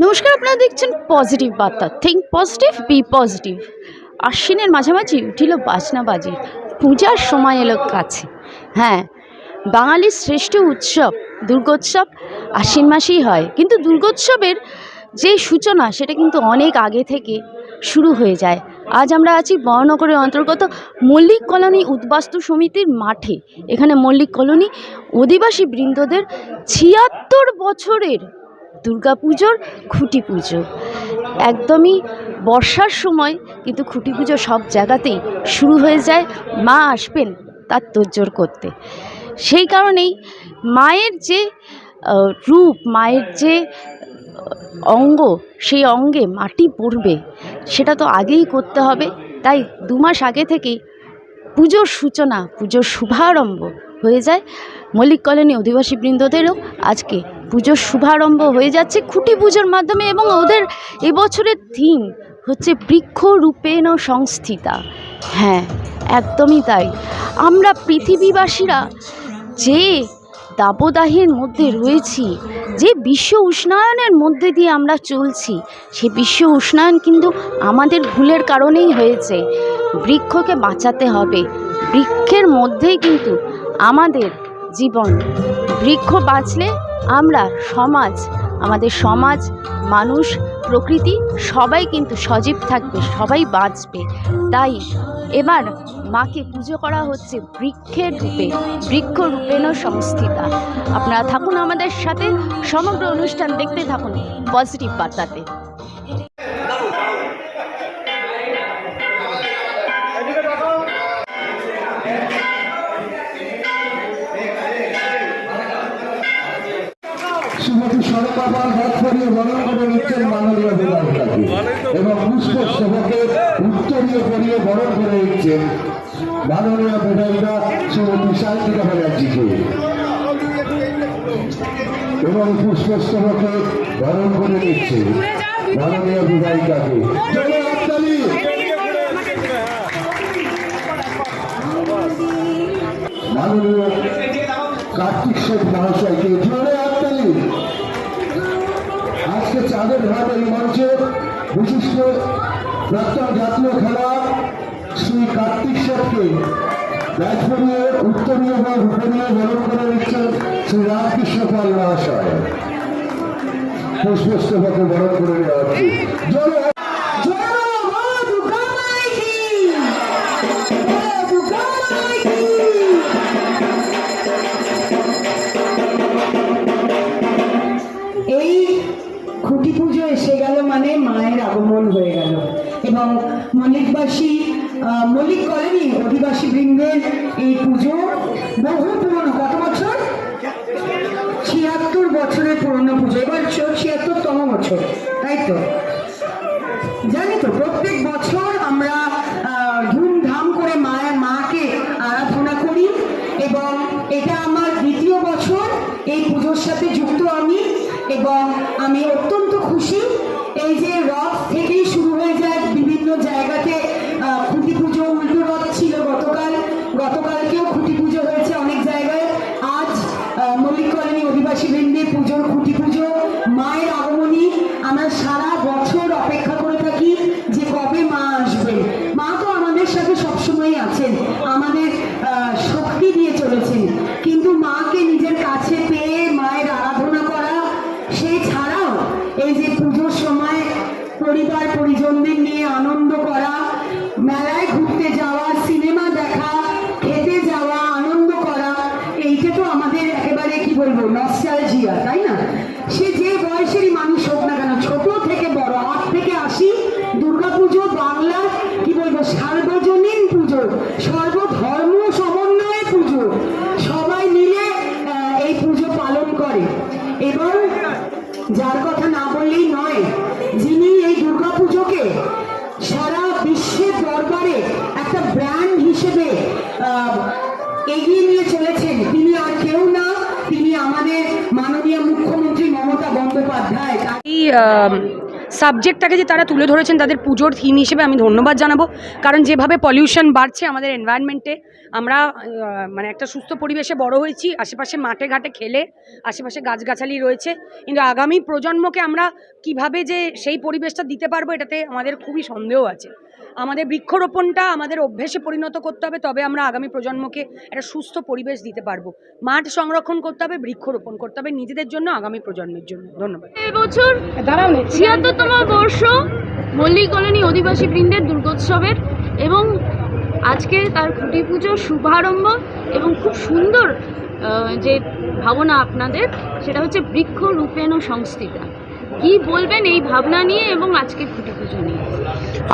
নমস্কার, আপনারা দেখছেন পজিটিভ বার্তা। থিঙ্ক পজিটিভ বি পজিটিভ আশ্বিনের মাঝামাঝি উঠিল বাজনা বাজি পূজার সময় এলো কাছে। হ্যাঁ বাঙালির শ্রেষ্ঠ উৎসব দুর্গোৎসব আশ্বিন মাসেই হয়। কিন্তু দুর্গোৎসবের যে সূচনা, সেটা কিন্তু অনেক আগে থেকে শুরু হয়ে যায়। আজ আমরা আছি বড়নগরের অন্তর্গত মল্লিক কলোনি উদ্বাস্তু সমিতির মাঠে। এখানে মল্লিক কলোনি অধিবাসী বৃন্দদের ছিয়াত্তর বছরের দুর্গাপুজোর খুঁটি পুজো। একদমই বর্ষার সময় কিন্তু খুঁটি পুজো সব জায়গাতেই শুরু হয়ে যায়, মা আসবেন তার তোড়জোড় করতে। সেই কারণেই মায়ের যে রূপ, মায়ের যে অঙ্গ, সেই অঙ্গে মাটি পড়বে, সেটা তো আগেই করতে হবে। তাই দু মাস আগে থেকেই পুজোর সূচনা, পুজোর শুভারম্ভ হয়ে যায়। মল্লিক কলোনি অধিবাসী বৃন্দদেরও আজকে পুজোর শুভারম্ভ হয়ে যাচ্ছে। খুঁটি পুজোর মাধ্যমে এবং ওদের এবছরের থিম হচ্ছে বৃক্ষরূপেণ সংস্থিতা। হ্যাঁ একদমই তাই। আমরা পৃথিবীবাসীরা যে দাবদাহের মধ্যে রয়েছি, যে বিশ্ব উষ্ণায়নের মধ্যে দিয়ে আমরা চলছি, সে বিশ্ব উষ্ণায়ন কিন্তু আমাদের ভুলের কারণেই হয়েছে। বৃক্ষকে বাঁচাতে হবে। বৃক্ষের মধ্যেই কিন্তু আমাদের জীবন। বৃক্ষ বাঁচলে আমরা সমাজ, আমাদের সমাজ, মানুষ, প্রকৃতি সবাই কিন্তু সজীব থাকবে, সবাই বাঁচবে। তাই এবার মাকে পুজো করা হচ্ছে বৃক্ষের রূপে, বৃক্ষ রূপেণ সংস্থিতা। আপনারা থাকুন আমাদের সাথে, সমগ্র অনুষ্ঠান দেখতে থাকুন পজিটিভ বার্তাতে। সরকার হাত করিয়ে বরণ করে নিচ্ছেন মাননীয় এবং পুষ্প সেবকে উত্তরীয় করিয়ে বরণ করে নিচ্ছেন মাননীয় বিধায়িকা শ্রীমতী ব্যানার্জিকে। এবং বরণ করে নিচ্ছে মাননীয় বিধায়িকাকে। মাননীয় কার্তিক শেখ মহাশয়কে জোরে প্রাক্তন জাতীয় খেলোয়াড় শ্রী কার্তিক ব্যাচ করিয়ে উত্তরীয় বা রূপনীয় বরণ করে নিচ্ছেন শ্রী রামকৃষ্ণ পাল মহাশয়। পুষ্পস্তবকে বরণ করে নেওয়া হচ্ছে। মল্লিক কলোনি অধিবাসী বৃন্দের এই পুজো বহু পুরনো, কত বছর? ছিয়াত্তর বছরের পুরনো পুজো, এবার ছিয়াত্তরতম বছর, তাই তো? জানি তো, প্রত্যেক বছর আমরা ধুমধাম করে মায়ের মাকে আরাধনা করি এবং এটা আমার দ্বিতীয় বছর, এই পুজোর সাথে যুক্ত আমি এবং আমি অত্যন্ত খুশি। এই যে রথ আমাদের মাননীয় মুখ্যমন্ত্রী মমতা বন্দ্যোপাধ্যায় সাবজেক্টটাকে যে তারা তুলে ধরেছেন, তাদের পুজোর থিম হিসেবে আমি ধন্যবাদ জানাব। কারণ যেভাবে পলিউশন বাড়ছে আমাদের এনভায়রনমেন্টে আমরা মানে একটা সুস্থ পরিবেশে বড় হয়েছি, আশেপাশে মাঠে ঘাটে খেলে, আশেপাশে গাছগাছালি রয়েছে। কিন্তু আগামী প্রজন্মকে আমরা কীভাবে যে সেই পরিবেশটা দিতে পারব, এটাতে আমাদের খুবই সন্দেহ আছে। আমাদের বৃক্ষরোপণটা আমাদের অভ্যেসে পরিণত করতে হবে তবে আমরা আগামী প্রজন্মকে একটা সুস্থ পরিবেশ দিতে পারব। মাঠ সংরক্ষণ করতে হবে বৃক্ষরোপণ করতে হবে নিজেদের জন্য আগামী প্রজন্মের জন্য। ধন্যবাদ। এবছর ছিয়াত্তরতম বর্ষ মল্লিক কলোনি অধিবাসী বৃন্দের দুর্গোৎসবের এবং আজকে তার খুঁটি পুজোর শুভারম্ভ এবং খুব সুন্দর যে ভাবনা আপনাদের সেটা হচ্ছে বৃক্ষ রূপেণ সংস্থিতা। কি বলবেন এই ভাবনা নিয়ে এবং আজকে খুঁটি পুজো নিয়ে?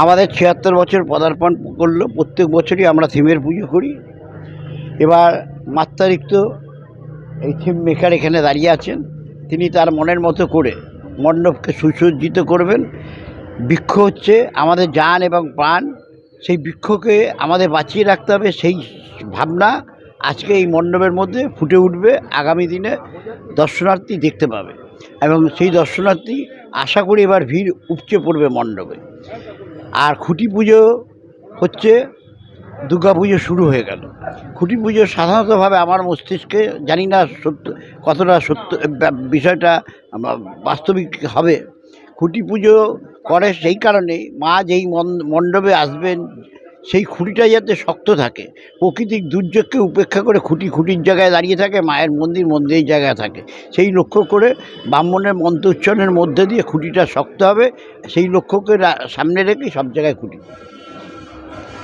আমাদের ছিয়াত্তর বছর পদার্পণ করল, প্রত্যেক বছরই আমরা থিমের পুজো করি। এবার মাত্রারিক্ত এই থিম মেকার এখানে দাঁড়িয়ে আছেন। তিনি তার মনের মতো করে মণ্ডপকে সুসজ্জিত করবেন। বৃক্ষ হচ্ছে আমাদের জান এবং প্রাণ। সেই বৃক্ষকে আমাদের বাঁচিয়ে রাখতে হবে, সেই ভাবনা আজকে এই মণ্ডপের মধ্যে ফুটে উঠবে। আগামী দিনে দর্শনার্থী দেখতে পাবে। এবং সেই দর্শনার্থী আশা করি এবার ভিড় উপচে পড়বে মণ্ডপে। আর খুঁটি পুজো হচ্ছে দুর্গা পুজো শুরু হয়ে গেল। খুঁটি পুজো সাধারণতভাবে আমার মস্তিষ্কে জানি না সত্য, কতটা সত্য বিষয়টা বাস্তবিক হবে। খুঁটি পুজো করে সেই কারণে মা যেই মণ্ডপে আসবেন সেই খুঁটিটা যাতে শক্ত থাকে। প্রকৃতিক দুর্যোগকে উপেক্ষা করে খুঁটি খুঁটির জায়গায় দাঁড়িয়ে থাকে, মায়ের মন্দির মন্দিরের জায়গায় থাকে। সেই লক্ষ্য করে ব্রাহ্মণের মন্ত্রোচ্চারণের মধ্যে দিয়ে খুঁটিটা শক্ত হবে, সেই লক্ষ্যকে সামনে রেখে সব জায়গায় খুঁটি।